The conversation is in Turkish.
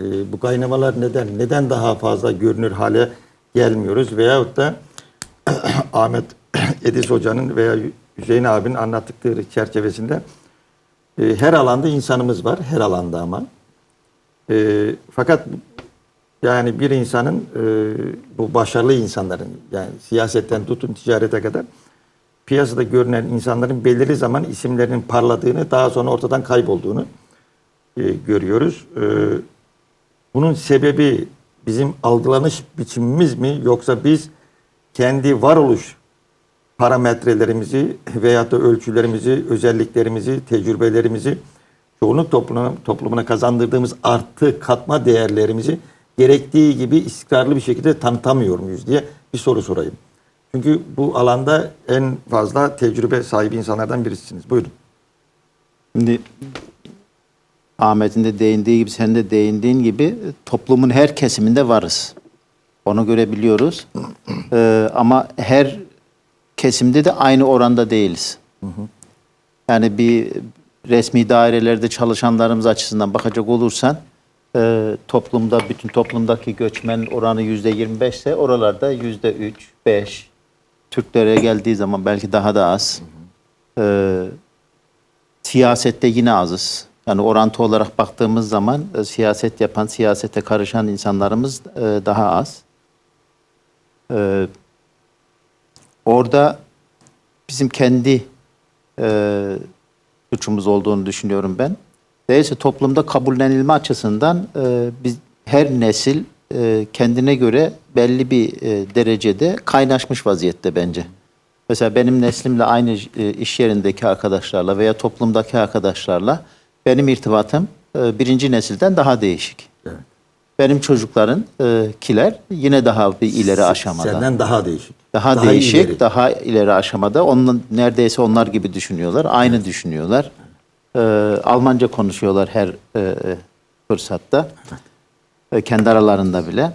e, bu kaynamalar neden neden daha fazla görünür hale gelmiyoruz veyahut da Ahmet Edis Hoca'nın veya Hüseyin abinin anlattıkları çerçevesinde e, her alanda insanımız var. Her alanda ama. E, fakat yani bir insanın e, bu başarılı insanların yani siyasetten tutun ticarete kadar piyasada görünen insanların belirli zaman isimlerinin parladığını daha sonra ortadan kaybolduğunu e, görüyoruz. E, bunun sebebi bizim algılanış biçimimiz mi yoksa biz kendi varoluş parametrelerimizi veyahut da ölçülerimizi, özelliklerimizi, tecrübelerimizi çoğunluk toplumuna, toplumuna kazandırdığımız artı katma değerlerimizi gerektiği gibi istikrarlı bir şekilde tanıtamıyor muyuz diye bir soru sorayım. Çünkü bu alanda en fazla tecrübe sahibi insanlardan birisiniz. Buyurun. Şimdi Ahmet'in de değindiği gibi, sen de değindiğin gibi toplumun her kesiminde varız. Onu görebiliyoruz. Ee, ama her kesimde de aynı oranda değiliz. Yani bir resmi dairelerde çalışanlarımız açısından bakacak olursan e, toplumda bütün toplumdaki göçmen oranı yüzde 25 ise oralarda yüzde 3, 5. Türklere geldiği zaman belki daha da az. Ee, siyasette yine azız. Yani orantı olarak baktığımız zaman e, siyaset yapan, siyasete karışan insanlarımız e, daha az. Ee, orada bizim kendi e, suçumuz olduğunu düşünüyorum ben. Değilse toplumda kabullenilme açısından e, biz her nesil e, kendine göre belli bir e, derecede kaynaşmış vaziyette bence. Mesela benim neslimle aynı e, iş yerindeki arkadaşlarla veya toplumdaki arkadaşlarla benim irtibatım e, birinci nesilden daha değişik. Evet. Benim çocukların e, kiler yine daha bir ileri aşamada. Senden daha değişik. Daha, değişik, ileri. daha ileri aşamada. Onun neredeyse onlar gibi düşünüyorlar. Aynı düşünüyorlar. Ee, Almanca konuşuyorlar her e, e, fırsatta. E, kendi aralarında bile.